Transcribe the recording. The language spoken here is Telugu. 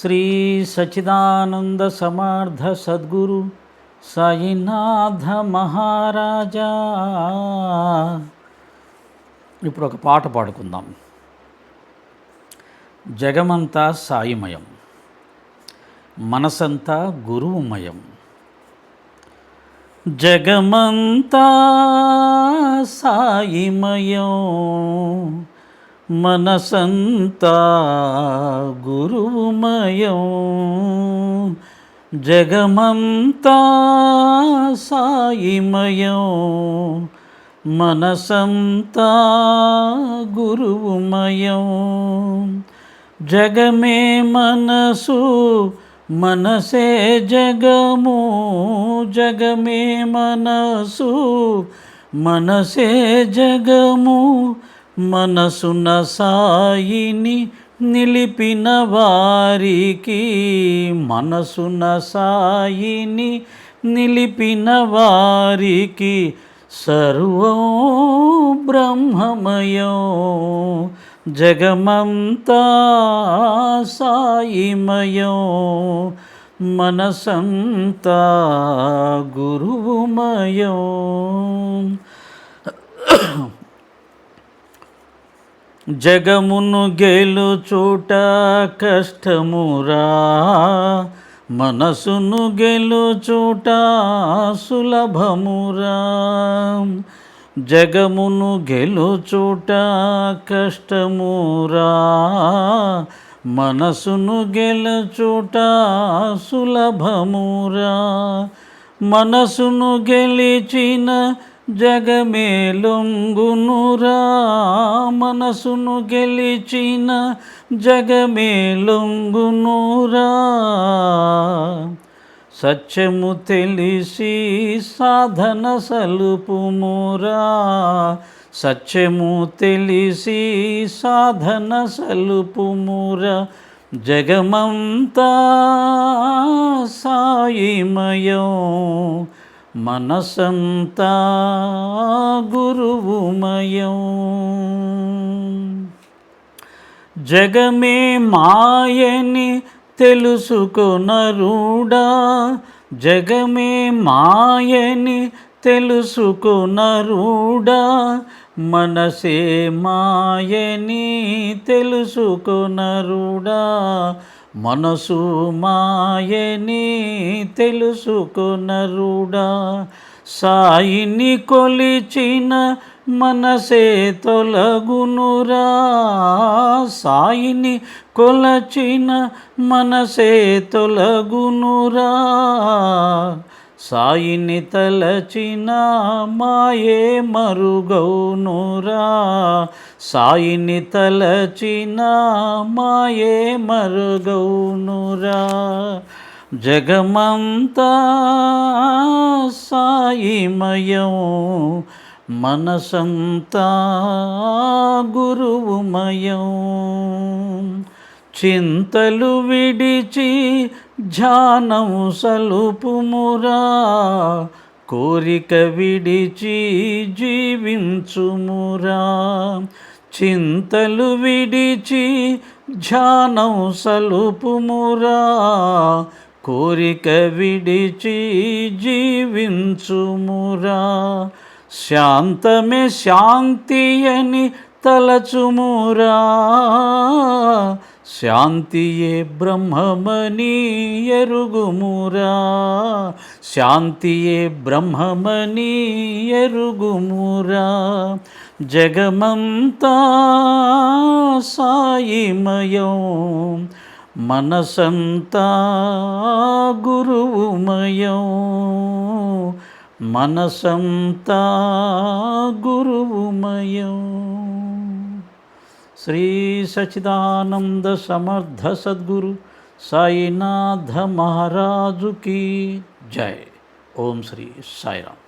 శ్రీ సచిదానంద సమార్థ సద్గురు సాయినాథ మహారాజా. ఇప్పుడు ఒక పాట పాడుకుందాం. జగమంతా సాయిమయం మనసంతా గురువుమయం. జగమంతా సాయిమయం మనసంతా గురువుమయం. జగమంతా సాయిమయం. మనసంతా గురువుమయం. జగమే మనసు మనసే జగము. జగమే మనసు మనసే జగము. మనసున సాయిని నిలిపిన వారికి మనసున సాయిని నిలిపిన వారికి సర్వం బ్రహ్మమయం జగమంతా సాయిమయం. మనసంతా గురువుమయం. జగమును గెలుచుట కష్టమురా మనసును గెలుచుట సులభమురా. జగమును గెలుచుట కష్టమురా మనసును గెలుచుట సులభమురా. మనసును గెలిచిన జగమేలొంగునురా మనసును గెలిచిన జగమేలొంగునురా. సత్యము తెలిసి సాధన సలుపుమురా. సత్యము తెలిసి సాధన సలుపుమురా. జగమంతా సాయిమయం. మనసంతా గురువుమయం. జగమే మాయని తెలుసుకొనరుడా జగమే మాయని తెలుసుకొనరుడా మనసే మాయని తెలుసుకునరుడా మనసు మాయని తెలుసుకునరుడా సాయిని కొలిచిన మనసే తొలగునురా. సాయిని కొలచిన మనసే తొలగునురా. సాయిని తలచిన మాయే మరుగౌనురా. సాయిని తలచిన మాయే మరుగౌనురా. జగమంతా సాయిమయం మనసంతా గురువుమయం. చింతలు విడిచి ధ్యానం సలుపుమురా కోరిక విడిచి జీవించుమురా. చింతలు విడిచి ధ్యానం సలుపుమురా కోరిక విడిచి జీవించుమురా. శాంతమే శాంతి అని తలచుమురా. శాంతియే బ్రహ్మమని ఎరుగుమురా శాంతియే బ్రహ్మమని ఎరుగుమురా జగమంతా సాయిమయం మనసంతా గురువుమయం. మనసంతా గురువుమయం. శ్రీ సచిదానంద సమర్థ సద్గురు సాయినాథ మహారాజుకి జై. ఓం శ్రీ సాయిరామ్.